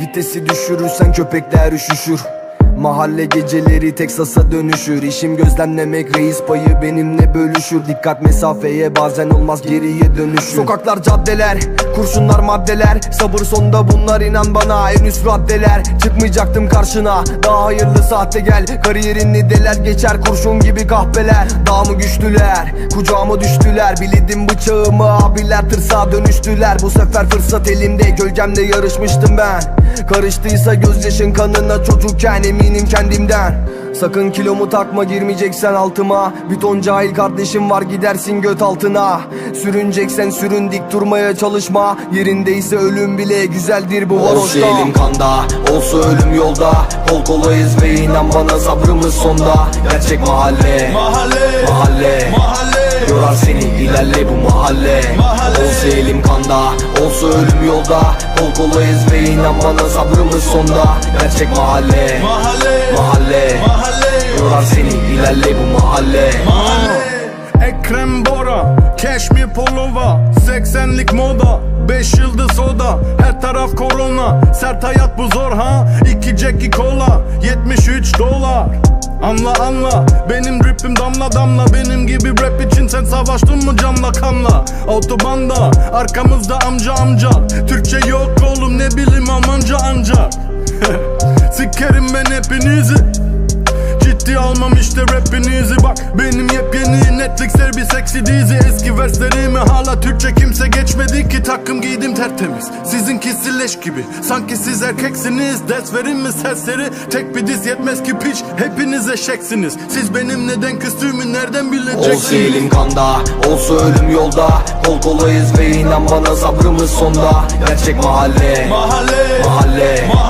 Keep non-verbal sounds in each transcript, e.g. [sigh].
Vitesi düşürürsen köpekler üşüşür. Mahalle geceleri Teksas'a dönüşür. İşim gözlemlemek reis payı benimle bölüşür. Dikkat mesafeye bazen olmaz geriye dönüşür. Sokaklar caddeler kurşunlar maddeler. Sabır sonda bunlar inan bana en üst raddeler. Çıkmayacaktım karşına daha hayırlı sahte gel. Kariyerini deler geçer kurşun gibi kahpeler. Daha mı güçlüler kucağıma düştüler? Bildim bıçağımı abiler tırsağa dönüştüler. Bu sefer fırsat elimde gölgemle yarışmıştım ben. Karıştıysa gözyaşın kanına çocukken eminim kendimden Sakın kilomu takma girmeyeceksen altıma. Bir ton cahil kardeşim var gidersin göt altına. Sürüneceksen sürün dik durmaya çalışma. Yerindeyse ölüm bile güzeldir bu Olsa varoşta elim kanda, olsa ölüm yolda. Kol kolayız ve inan bana sabrımız sonda. Gerçek mahalle, Mahalle, mahalle. Mahalle Yorar seni ilerle bu mahalle. Mahalle. Olsa elim kanda, olsa ölüm yolda. Kol kolayız ve inan bana sabrımız sonda. Gerçek mahalle, Mahalle, mahalle. Mahalle. Yorar seni ilerle bu mahalle. Ekrem Bora, Cashmere Polova. 80'lik moda 5 yıldız soda Her taraf korona. Sert hayat bu zor ha? İki Jackie Cola 73 dolar. Anla anla. Benim dripim damla damla. Benim gibi rap için sen savaştın mı canla kanla Autobanda Arkamızda amca amca. Türkçe yok oğlum ne bileyim amanca ancak. [laughs] Sikerim ben hepinizi. Ciddi almam işte rapinizi. Bak Benim yepyeni Netflix'ler bir seksi dizi Eski verslerimi hala Türkçe kimse geçmedi ki Takım giydim tertemiz. Sizinki leş gibi Sanki siz erkeksiniz. Ders verin mi serseri Tek bir diz yetmez ki piç Hepiniz eşeksiniz. Siz benim neden küstüğümü nereden Olsa bileceksiniz elim kanda, olsa ölüm yolda. Kol kolayız ve inan bana sabrımız sonda. Gerçek mahalle, Mahalle. Mahalle. Mahalle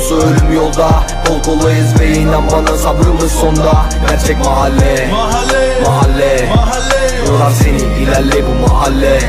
olsa ölüm yolda. Kol kolayız ve inan bana sabrımız sonda. Gerçek mahalle, Mahalle. Mahalle. Mahalle. Yorar seni ilerle bu mahalle